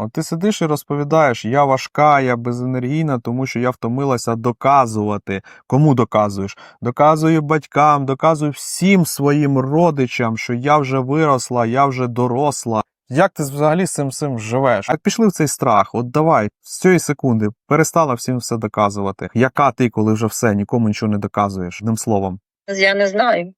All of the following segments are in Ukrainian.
От ти сидиш і розповідаєш, я важка, я безенергійна, тому що я втомилася доказувати. Кому доказуєш? Доказую батькам, доказую всім своїм родичам, що я вже виросла, я вже доросла. Як ти взагалі з цим всім живеш? А пішли в цей страх. От давай з цієї секунди перестала всім все доказувати. Яка ти, коли вже все, нікому нічого не доказуєш? Одним словом. Я не знаю.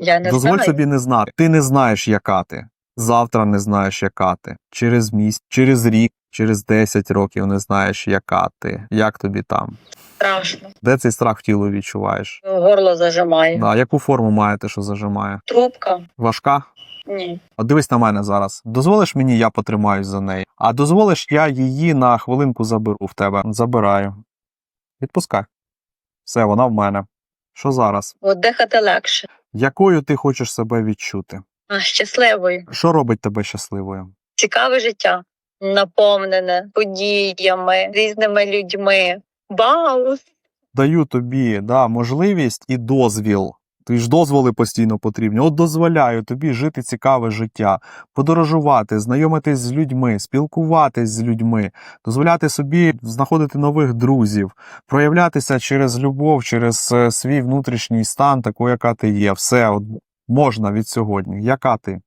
Я не Дозволь знаю. собі не знати. Ти не знаєш, яка ти. Завтра не знаєш, яка ти. Через місяць, через рік, через 10 років не знаєш, яка ти. Як тобі там? Страшно. Де цей страх в тілу відчуваєш? Горло зажимає. Да, яку форму має те, що зажимає? Трубка? Важка? Ні. От дивись на мене зараз. Дозволиш мені, я потримаюсь за неї. А дозволиш, я її на хвилинку заберу в тебе. Забираю. Відпускай. Все, вона в мене. Що зараз? От дихати легше. Якою ти хочеш себе відчути? А щасливою. Що робить тебе щасливою? Цікаве життя. Наповнене подіями, різними людьми. Вау! даю тобі да, можливість і дозвіл. Тобі ж дозволи постійно потрібні. От дозволяю тобі жити цікаве життя, подорожувати, знайомитись з людьми, спілкуватись з людьми, дозволяти собі знаходити нових друзів, проявлятися через любов, через е, свій внутрішній стан, такою, яка ти є. Все от можна від сьогодні. Яка ти?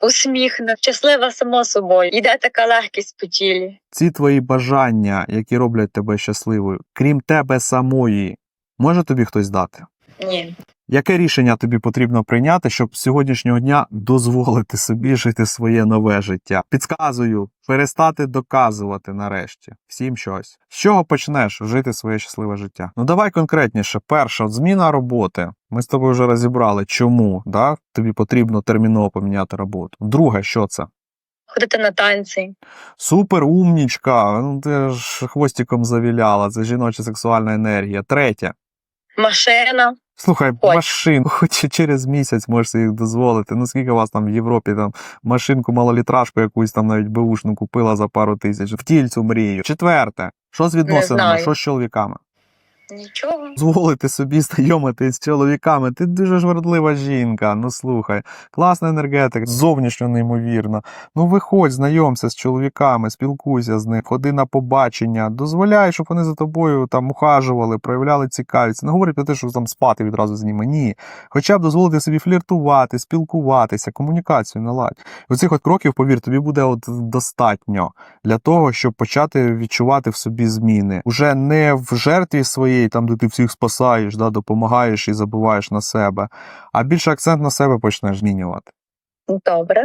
Усміхна, щаслива само собою. Йде така легкість по тілі. Ці твої бажання, які роблять тебе щасливою, крім тебе самої, може тобі хтось дати? Ні. Яке рішення тобі потрібно прийняти, щоб з сьогоднішнього дня дозволити собі жити своє нове життя? Підказую, перестати доказувати нарешті всім щось. З чого почнеш жити своє щасливе життя? Ну давай конкретніше. Перше, от зміна роботи. Ми з тобою вже розібрали, чому да? тобі потрібно терміново поміняти роботу. Друге, що це? Ходити на танці. Супер умнічка. Ну ти ж хвостиком завіляла. Це жіноча сексуальна енергія. Третє. Машина. Слухай, Ой. машин, хоч через місяць можеш собі їх дозволити. Ну скільки у вас там в Європі там машинку малолітражку якусь там навіть беушну купила за пару тисяч. в тільцю мрію. Четверте. Що з відносинами? Що з чоловіками? Нічого. Дозволити собі знайомитись з чоловіками. Ти дуже ж вертлива жінка. Ну слухай, класна енергетика, зовнішньо неймовірна. Ну виходь, знайомся з чоловіками, спілкуйся з ними, ходи на побачення, дозволяй, щоб вони за тобою там ухажували, проявляли цікавість. Не говори про те, що там спати відразу з ними. Ні. Хоча б дозволити собі фліртувати, спілкуватися, комунікацію наладь. Оцих от кроків, повір, тобі буде от достатньо для того, щоб почати відчувати в собі зміни. Уже не в жертві своєї, там де ти всіх спасаєш, да, допомагаєш і забуваєш на себе, а більше акцент на себе почнеш змінювати. Добре.